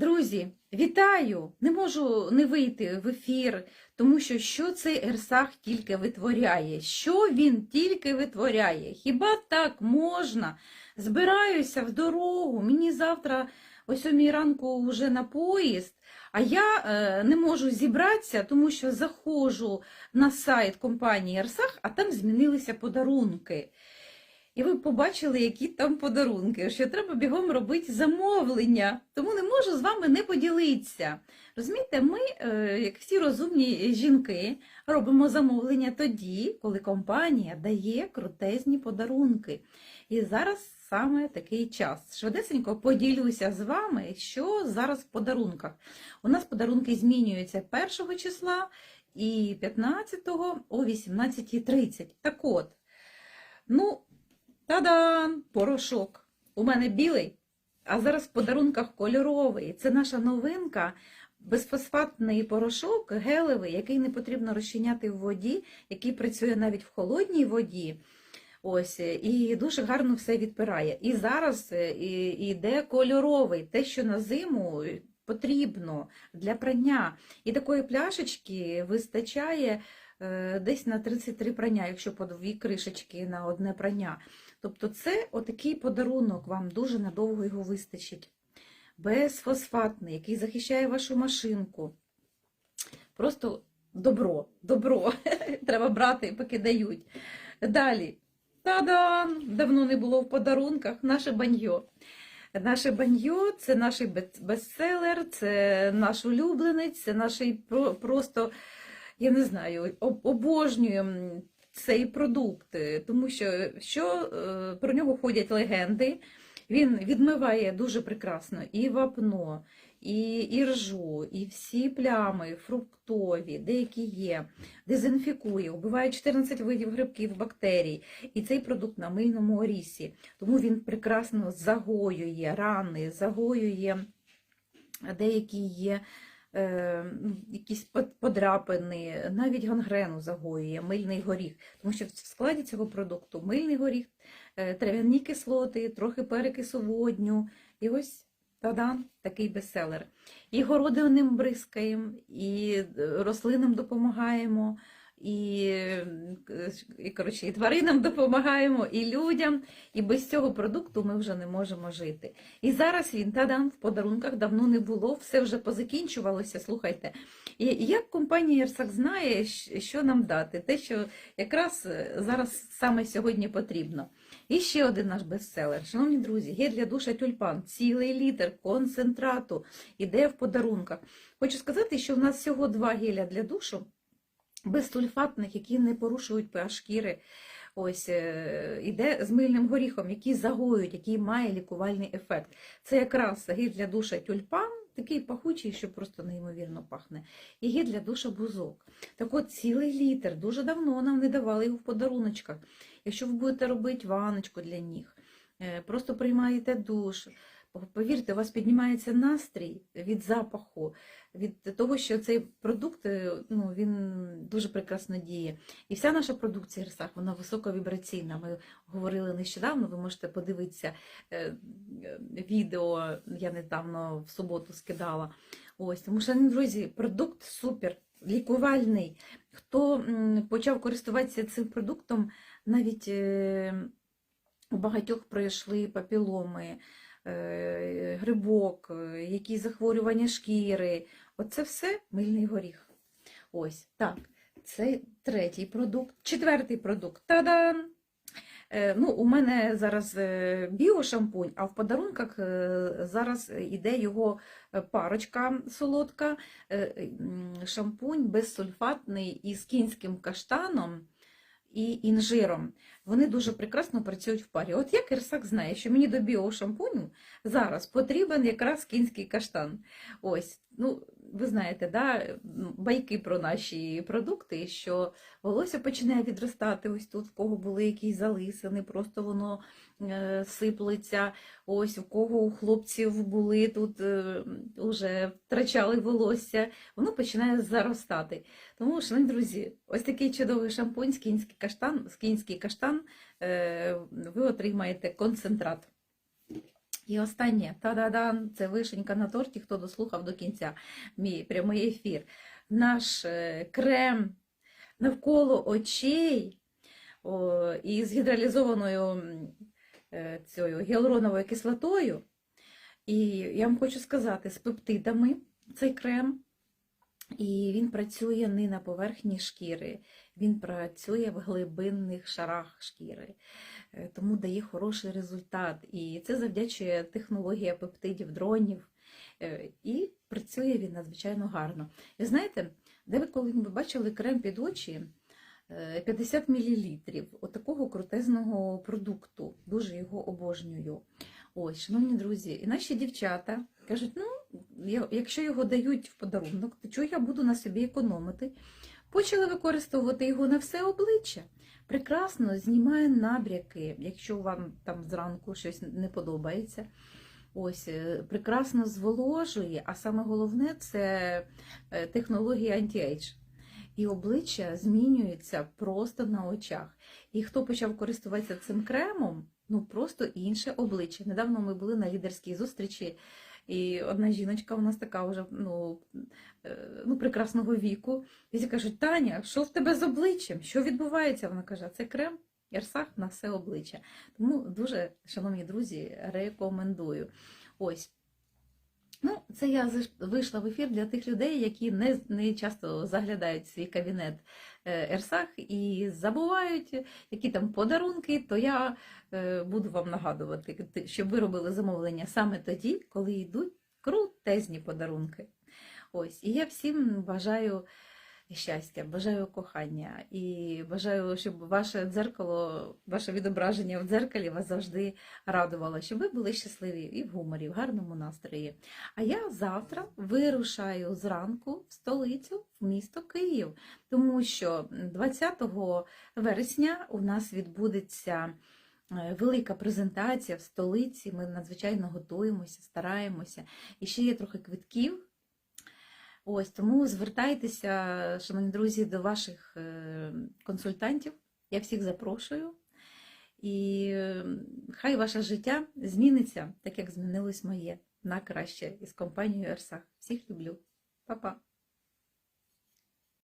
Друзі, вітаю! Не можу не вийти в ефір, тому що що цей Ерсах тільки витворяє? Що він тільки витворяє? Хіба так можна? Збираюся в дорогу, мені завтра о сьомій ранку вже на поїзд, а я е, не можу зібратися, тому що заходжу на сайт компанії Ерсах, а там змінилися подарунки. І ви побачили, які там подарунки, що треба бігом робити замовлення, тому не можу з вами не поділитися. Розумієте, ми, е, як всі розумні жінки, робимо замовлення тоді, коли компанія дає крутезні подарунки. І зараз саме такий час. Швидесенько поділюся з вами, що зараз в подарунках. У нас подарунки змінюються 1 числа і 15 о 18.30. Так от, ну, Та-дам! Порошок. У мене білий, а зараз в подарунках кольоровий. Це наша новинка. Безфосфатний порошок гелевий, який не потрібно розчиняти в воді, який працює навіть в холодній воді. Ось, і дуже гарно все відпирає. І зараз е, і- йде кольоровий, те, що на зиму потрібно для прання. І такої пляшечки вистачає десь на 33 прання, якщо по дві кришечки на одне прання. Тобто це отакий подарунок, вам дуже надовго його вистачить. Безфосфатний, який захищає вашу машинку. Просто добро, добро. Треба брати, поки дають. Далі. Та-дам! Давно не було в подарунках. Наше баньо. Наше баньо це наш бестселер, це наш улюбленець, це наш просто, я не знаю, об- обожнюємо цей продукт, е, тому що, що е, про нього ходять легенди. Він відмиває дуже прекрасно і вапно, і, і ржу, і всі плями фруктові, деякі є, дезінфікує, вбиває 14 видів грибків, бактерій. І цей продукт на мильному орісі. Тому він прекрасно загоює рани, загоює деякі є е, якісь под- подряпини, навіть гангрену загоює, мильний горіх. Тому що в складі цього продукту мильний горіх, е, трав'яні кислоти, трохи перекису водню. І ось та-дам, такий бестселер. І городиним бризкаємо, і е, рослинам допомагаємо. І, е, і, коротше, і тваринам допомагаємо, і людям, і без цього продукту ми вже не можемо жити. І зараз він та-дам, в подарунках давно не було, все вже позакінчувалося. Слухайте, і як компанія Єрсак знає, що нам дати, те, що якраз е, зараз саме сьогодні потрібно. І ще один наш бестселер. Шановні друзі, гель для душа тюльпан, цілий літр концентрату іде в подарунках. Хочу сказати, що в нас всього два геля для душу безсульфатних, які не порушують pH шкіри. Ось е, іде з мильним горіхом, який загоюють, який має лікувальний ефект. Це якраз гель для душа тюльпан, такий пахучий, що просто неймовірно пахне. І гель для душа бузок. Так от цілий літр, дуже давно нам не давали його в подаруночках. Якщо ви будете робити ваночку для ніг, е, просто приймаєте душ. Повірте, у вас піднімається настрій від запаху, від того, що цей продукт е, ну, він дуже прекрасно діє. І вся наша продукція Герсах, вона високовібраційна. Ми говорили нещодавно, ви можете подивитися е, е, відео, я недавно в суботу скидала. Ось, тому, шановні друзі, продукт супер, лікувальний. Хто почав користуватися цим продуктом, навіть у багатьох пройшли папіломи, грибок, е, якісь захворювання шкіри. Оце все мильний горіх. Ось так. Це третій продукт. Четвертий продукт. Та-дам! Е, Ну, у мене зараз е, біошампунь, а в подарунках е, зараз іде його е, парочка солодка, е, шампунь безсульфатний із кінським каштаном і інжиром. Вони дуже прекрасно працюють в парі. От як Ірсак знає, що мені до біошампуню зараз потрібен якраз кінський каштан. Ось, ну, ви знаєте, да, байки про наші продукти, що волосся починає відростати ось тут, в кого були якісь залисини, просто воно е, сиплеться. Ось у кого у хлопців були тут е, уже втрачали волосся, воно починає заростати. Тому, шановні друзі, ось такий чудовий шампунь з каштан, з кінський каштан, е, ви отримаєте концентрат. І останнє, та-да-дан, це вишенька на торті, хто дослухав до кінця мій прямий ефір. Наш е, крем навколо очей о, із гідралізованою е, цією гіалуроновою кислотою. І я вам хочу сказати, з пептидами цей крем. І він працює не на поверхні шкіри, він працює в глибинних шарах шкіри, Е, тому дає хороший результат. І це завдячує технологія пептидів, дронів. Е, І працює він надзвичайно гарно. І знаєте, де ви коли ви бачили крем під очі? Е, 50 мл отакого крутезного продукту. Дуже його обожнюю. Ось, шановні друзі, і наші дівчата кажуть, ну, якщо його дають в подарунок, то чого я буду на собі економити? Почали використовувати його на все обличчя. Прекрасно знімає набряки, якщо вам там зранку щось не подобається. Ось, е, прекрасно зволожує, а саме головне це е, технологія anti-age. І обличчя змінюється просто на очах. І хто почав користуватися цим кремом, ну просто інше обличчя. Недавно ми були на лідерській зустрічі, і одна жіночка у нас така вже ну, е, ну, прекрасного віку. І кажуть, Таня, що в тебе з обличчям? Що відбувається? Вона каже, це крем Ярсах на все обличчя. Тому дуже, шановні друзі, рекомендую. Ось. Ну, це я вийшла в ефір для тих людей, які не, не часто заглядають свій кабінет е, Ерсах і забувають, які там подарунки, то я е, буду вам нагадувати, щоб ви робили замовлення саме тоді, коли йдуть крутезні подарунки. Ось, і я всім бажаю щастя, бажаю кохання і бажаю, щоб ваше дзеркало, ваше відображення в дзеркалі вас завжди радувало, щоб ви були щасливі і в гуморі, в гарному настрої. А я завтра вирушаю зранку в столицю, в місто Київ, тому що 20 вересня у нас відбудеться е, велика презентація в столиці. Ми надзвичайно готуємося, стараємося. І ще є трохи квитків. Ось тому звертайтеся, шановні друзі, до ваших е, консультантів. Я всіх запрошую. І хай ваше життя зміниться, так як змінилось моє на краще із компанією Ерсах. Всіх люблю. Па-па.